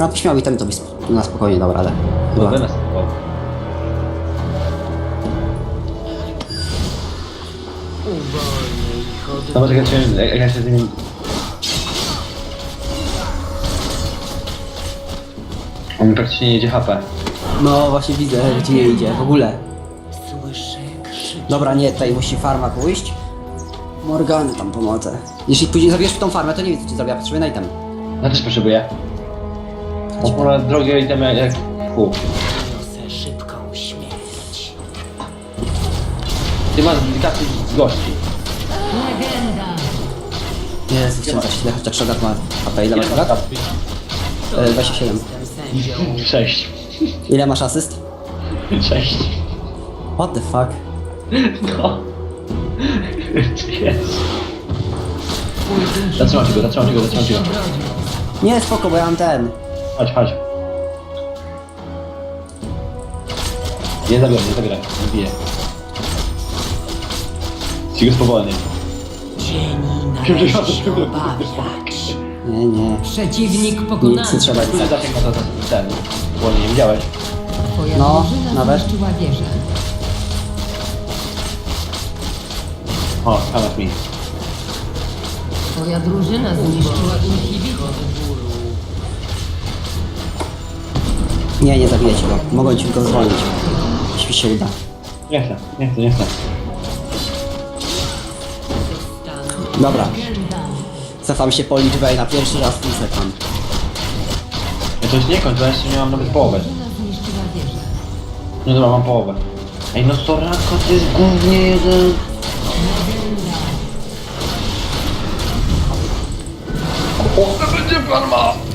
No byś miał item, to byś na spokojnie dał radę. Chyba. Zamiast tego. Uwolnij ich od Zobacz, jak ja się, jak ja się z nimi... On mi praktycznie nie jedzie HP. No właśnie widzę, że ci nie idzie w ogóle. Słyszę krzyk. Dobra, nie, tutaj musi farma pójść. Morgany tam pomocę. Jeśli później zabierzesz tą farmę, to nie wiem co ci zrobię, ja potrzebuję na item. Ja też potrzebuję. Mam ponad drogie itemy jak... Fu. Niosę szybką śmierć. Ty masz delikatny z gości. Jezu, chciałem zaś ile chociaż Shogat ma HP, ile ma Shogat? E, 27. Jestem sędzią. Ile masz asyst? Sześć. What the fuck? No. Jest. Zatrzymajcie go, zatrzymajcie go, zatrzymajcie go. Nie, spoko, bo ja mam ten. Chodź, chodź. Nie zabieraj, nie zabieraj. Nie biję. Ci go spowolnie. Cieni należy obawiać. Nie, nie. Przeciwnik Nic pokonany. nie trzeba. Kurde, zatek ma za ten. Wolnie, nie widziałeś? Twoja No, drużyna nawet. zniszczyła wieżę. O, kamat mi. Twoja drużyna zniszczyła inhibitor. Nie, nie zabijecie go. Mogą ci go zwolnić. Jeśli się uda. Nie chcę, nie chcę, nie chcę. Dobra. Cofam się po liczbę i na pierwszy raz tu cofam. Ja to już nie kończę, ja jeszcze nie mam nawet połowę. No dobra, mam połowę. Ej, no Soraka to jest głównie jeden. O, to będzie farma!